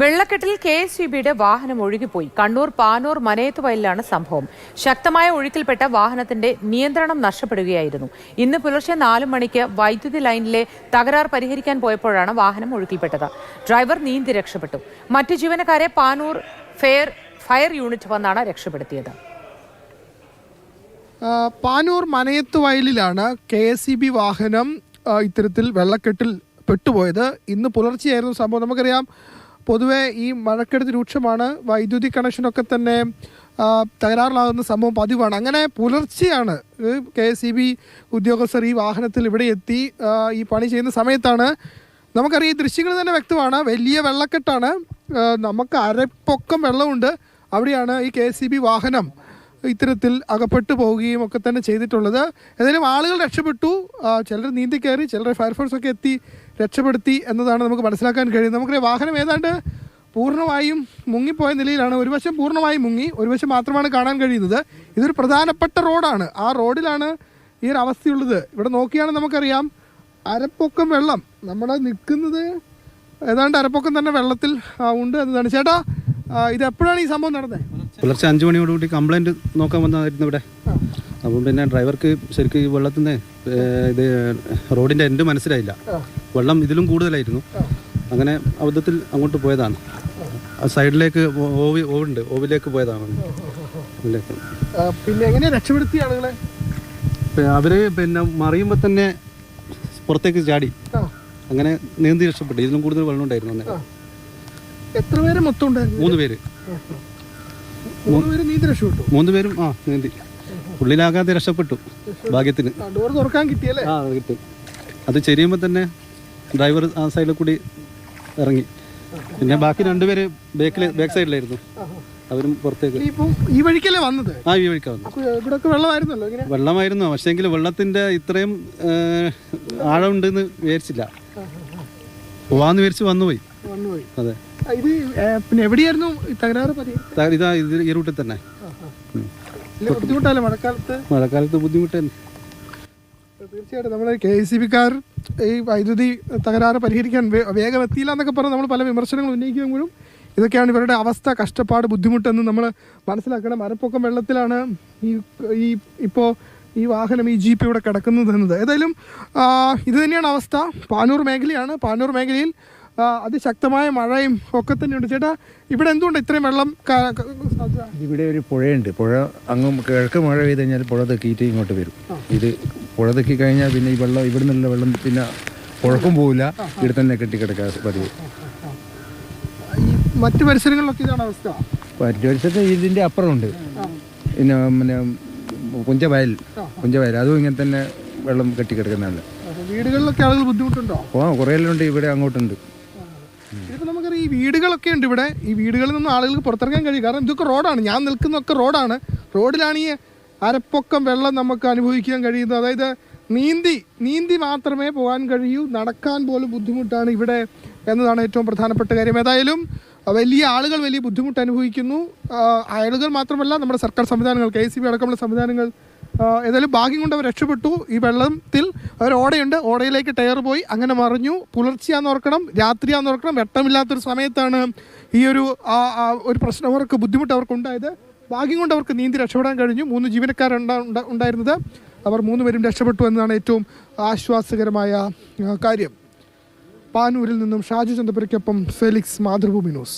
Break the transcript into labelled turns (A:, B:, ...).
A: വെള്ളക്കെട്ടിൽ K S U ബിയുടെ വാഹനം ഒഴുകിപ്പോയി. കണ്ണൂർ പാനൂർ മനയത്ത് വയലിലാണ് സംഭവം. ശക്തമായ ഒഴുക്കിൽപ്പെട്ട വാഹനത്തിന്റെ നിയന്ത്രണം നഷ്ടപ്പെടുകയായിരുന്നു. ഇന്ന് പുലർച്ചെ നാല് മണിക്ക് വൈദ്യുതി ലൈനിലെ തകരാർ പരിഹരിക്കാൻ പോയപ്പോഴാണ് വാഹനം ഒഴുക്കിൽപ്പെട്ടത്. ഡ്രൈവർ നീന്തി രക്ഷപ്പെട്ടു. മറ്റു ജീവനക്കാരെ പാനൂർ ഫെയർ ഫയർ യൂണിറ്റ് വന്നാണ് രക്ഷപ്പെടുത്തിയത്.
B: പാനൂർ മനയത്ത് വയലിലാണ് കെ എസ് ഇ ബി വാഹനം ഇത്തരത്തിൽ വെള്ളക്കെട്ടിൽ പെട്ടുപോയത്. ഇന്ന് പുലർച്ചെയായിരുന്നു സംഭവം. നമുക്കറിയാം പൊതുവെ ഈ മഴക്കെടുത്ത് രൂക്ഷമാണ്. വൈദ്യുതി കണക്ഷനൊക്കെ തന്നെ തകരാറിലാകുന്ന സംഭവം പതിവാണ്. അങ്ങനെ പുലർച്ചെയാണ് കെ എസ് ഇ ബി ഉദ്യോഗസ്ഥർ ഈ വാഹനത്തിൽ ഇവിടെ എത്തി ഈ പണി ചെയ്യുന്ന സമയത്താണ്. നമുക്കറിയാം ഈ ദൃശ്യങ്ങൾ തന്നെ വ്യക്തമാണ്. വലിയ വെള്ളക്കെട്ടാണ്. നമുക്ക് അരപ്പൊക്കം വെള്ളമുണ്ട്. അവിടെയാണ് ഈ കെ എസ് ബി വാഹനം ഇത്തരത്തിൽ അകപ്പെട്ടു പോവുകയും ഒക്കെ തന്നെ ചെയ്തിട്ടുള്ളത്. ഏതായാലും ആളുകൾ രക്ഷപ്പെട്ടു. ചിലർ നീന്തി കയറി ചിലർ ഫയർഫോഴ്സ് ഒക്കെ എത്തി. രക്ഷപ്പെടുത്തി എന്നതാണ് നമുക്ക് മനസ്സിലാക്കാൻ കഴിയുന്നത്. നമുക്കറിയാം വാഹനം ഏതാണ്ട് പൂർണമായും മുങ്ങിപ്പോയ നിലയിലാണ്. ഒരു വശം പൂർണമായും മുങ്ങി ഒരു വശം മാത്രമാണ് കാണാൻ കഴിയുന്നത്. ഇതൊരു പ്രധാനപ്പെട്ട റോഡാണ്. ആ റോഡിലാണ് ഈ ഒരു അവസ്ഥയുള്ളത്. ഇവിടെ നോക്കിയാണെങ്കിൽ നമുക്കറിയാം അരപ്പൊക്കം വെള്ളം. നമ്മുടെ നിൽക്കുന്നത് ഏതാണ്ട് അരപ്പൊക്കം തന്നെ വെള്ളത്തിൽ ഉണ്ട് എന്നതാണ്. ചേട്ടാ ഇത് എപ്പോഴാണ് ഈ സംഭവം നടന്നത്?
C: പുലർച്ചെ അഞ്ചു മണിയോടുകൂടി കംപ്ലൈന്റ് നോക്കാൻ വന്നതായിരുന്നു ഇവിടെ. അപ്പം പിന്നെ ഡ്രൈവർക്ക് ശരിക്കും ഈ വെള്ളത്തിന്റെ ഇത് റോഡിന്റെ എൻഡ് മനസ്സിലായില്ല. വെള്ളം ഇതിലും കൂടുതലായിരുന്നു. അങ്ങനെ അബദ്ധത്തിൽ അങ്ങോട്ട് പോയതാണ്. ആ സൈഡിലേക്ക് ഓവി ഓവുണ്ട്. ഓവിലേക്ക് പോയതാണ്.
B: പിന്നെ എങ്ങനെ രക്ഷപ്പെടുത്തി ആളുകളെ?
C: അവർ പിന്നെ മറിയുമ്പോൾ തന്നെ പുറത്തേക്ക് ചാടി. അങ്ങനെ നീന്തി രക്ഷപ്പെട്ടു. ഇതിലും കൂടുതൽ വെള്ളം ഉണ്ടായിരുന്നു അന്നേരം.
B: എത്ര പേര് മൊത്തം ഉണ്ടായിരുന്നു?
C: മൂന്ന് പേര്.
B: മൂന്ന് പേര് നീന്തി രക്ഷപ്പെട്ടു?
C: മൂന്ന് പേരും ആ നീന്തി. ഉള്ളിലാകാതെ രക്ഷപ്പെട്ടു ഭാഗ്യത്തിന്.
B: ഡോർ തുറക്കാൻ കിട്ടിയല്ലേ?
C: ആ കിട്ടി. അത് ചെരിയുമ്പോൾ തന്നെ ഡ്രൈവർ ആ സൈഡിൽ കൂടി ഇറങ്ങി. പിന്നെ ബാക്കി രണ്ടുപേര് ബേക്കിൽ ബാക്ക് സൈഡിലായിരുന്നു അവരും പുറത്തേക്ക്.
B: ഈ വഴിക്കല്ലേ വന്നത്?
C: ആ ഈ വഴിക്കാ വന്നു
B: അപ്പൊ ഇവിടൊക്കെ വെള്ളമായിരുന്നല്ലോ ഇങ്ങനെ?
C: വെള്ളമായിരുന്നു. പക്ഷേങ്കിൽ വെള്ളത്തിന്റെ ഇത്രയും ആഴമുണ്ടെന്ന് വിചാരിച്ചില്ല. പോവാന്ന് വിചാരിച്ച് വന്നുപോയി.
B: വന്നുപോയി.
C: അതെ.
B: ഇത് പിന്നെ എവിടെയായിരുന്നു ഈ തകരാറ്
C: ഇതാ ഇത് ഈ റൂട്ടിൽ തന്നെ.
B: ബുദ്ധിമുട്ടല്ലേ മഴക്കാലത്ത്?
C: മഴക്കാലത്ത് ബുദ്ധിമുട്ട് തന്നെ.
B: തീർച്ചയായിട്ടും നമ്മൾ കെ സി ബിക്കാർ ഈ വൈദ്യുതി തകരാറ് പരിഹരിക്കാൻ വേഗം എത്തിയില്ല എന്നൊക്കെ പറഞ്ഞ് നമ്മൾ പല വിമർശനങ്ങൾ ഉന്നയിക്കുമ്പോഴും ഇതൊക്കെയാണ് ഇവരുടെ അവസ്ഥ കഷ്ടപ്പാട് ബുദ്ധിമുട്ടെന്ന് നമ്മൾ മനസ്സിലാക്കണം. മരപ്പൊക്കം വെള്ളത്തിലാണ് ഈ ഈ ഇപ്പോൾ ഈ വാഹനം ഈ ജീപ്പ് ഇവിടെ കിടക്കുന്നത് എന്നത് ഏതായാലും ഇത് തന്നെയാണ് അവസ്ഥ. പാനൂർ മേഖലയാണ്. പാനൂർ മേഖലയിൽ അതിശക്തമായ മഴയും ഒക്കെ തന്നെയുണ്ട്. ചേട്ടാ ഇവിടെ എന്തുകൊണ്ട് ഇത്രയും വെള്ളം?
D: ഇവിടെ ഒരു പുഴയുണ്ട്. പുഴ അങ്ങ് കിഴക്ക് മഴ പെയ്ത് കഴിഞ്ഞാൽ പുഴ തെക്കിയിട്ട് ഇങ്ങോട്ട് വരും. ഇത് പുഴ തെക്കി കഴിഞ്ഞാൽ പിന്നെ ഈ വെള്ളം ഇവിടെ നിന്നുള്ള വെള്ളം പിന്നെ പുഴക്കും പോവില്ല. ഇവിടെ തന്നെ കെട്ടിക്കിടക്കുക പതിവ്.
B: മറ്റു പരിസരങ്ങളിലൊക്കെ ഇതാണ് അവസ്ഥ?
D: പരിസരത്ത് ഇതിന്റെ അപ്പുറമുണ്ട്. പിന്നെ പിന്നെ കുഞ്ചവയൽ കുഞ്ചവയൽ അതും ഇങ്ങനെ തന്നെ വെള്ളം കെട്ടിക്കിടക്കുന്നതാണ്.
B: വീടുകളിലൊക്കെ ആളുകൾ ബുദ്ധിമുട്ടുണ്ടോ?
D: ഓ കുറേ എല്ലാം ഉണ്ട് ഇവിടെ അങ്ങോട്ടുണ്ട്.
B: ഇതിപ്പോൾ നമുക്കറിയാം ഈ വീടുകളൊക്കെ ഉണ്ട് ഇവിടെ. ഈ വീടുകളിൽ നിന്നും ആളുകൾക്ക് പുറത്തിറങ്ങാൻ കഴിയും. കാരണം ഇതൊക്കെ റോഡാണ് ഞാൻ നിൽക്കുന്നൊക്കെ റോഡാണ് റോഡിലാണ് ഈ അരപ്പൊക്കം വെള്ളം നമുക്ക് അനുഭവിക്കാൻ കഴിയുന്നു അതായത് നീന്തി നീന്തി മാത്രമേ പോകാൻ കഴിയൂ നടക്കാൻ പോലും ബുദ്ധിമുട്ടാണ് ഇവിടെ എന്നതാണ് ഏറ്റവും പ്രധാനപ്പെട്ട കാര്യം. ഏതായാലും വലിയ ആളുകൾ വലിയ ബുദ്ധിമുട്ട് അനുഭവിക്കുന്നു. ആളുകൾ മാത്രമല്ല നമ്മുടെ സർക്കാർ സംവിധാനങ്ങൾ കെ സി ബി അടക്കമുള്ള സംവിധാനങ്ങൾ ഏതായാലും ഭാഗ്യം കൊണ്ട് അവർ രക്ഷപ്പെട്ടു. ഈ വെള്ളത്തിൽ ഒരു ഓടയുണ്ട്. ഓടയിലേക്ക് ടയർ പോയി. അങ്ങനെ മറിഞ്ഞു. പുലർച്ചെയാന്ന് ഓർക്കണം രാത്രിയാന്ന് ഓർക്കണം. വെട്ടമില്ലാത്തൊരു സമയത്താണ് ഈ ഒരു ഒരു പ്രശ്നം അവർക്ക് ബുദ്ധിമുട്ട് അവർക്ക് ഉണ്ടായത് ഭാഗ്യം കൊണ്ട് അവർക്ക് നീന്തി രക്ഷപ്പെടാൻ കഴിഞ്ഞു. മൂന്ന് ജീവനക്കാരുണ്ടാ ഉണ്ടായിരുന്നത്. അവർ മൂന്നുപേരും രക്ഷപ്പെട്ടു എന്നതാണ് ഏറ്റവും ആശ്വാസകരമായ കാര്യം. പാനൂരിൽ നിന്നും ഷാജു ചന്ദ്രപുരയ്ക്കൊപ്പം ഫെലിക്സ് മാതൃഭൂമി ന്യൂസ്.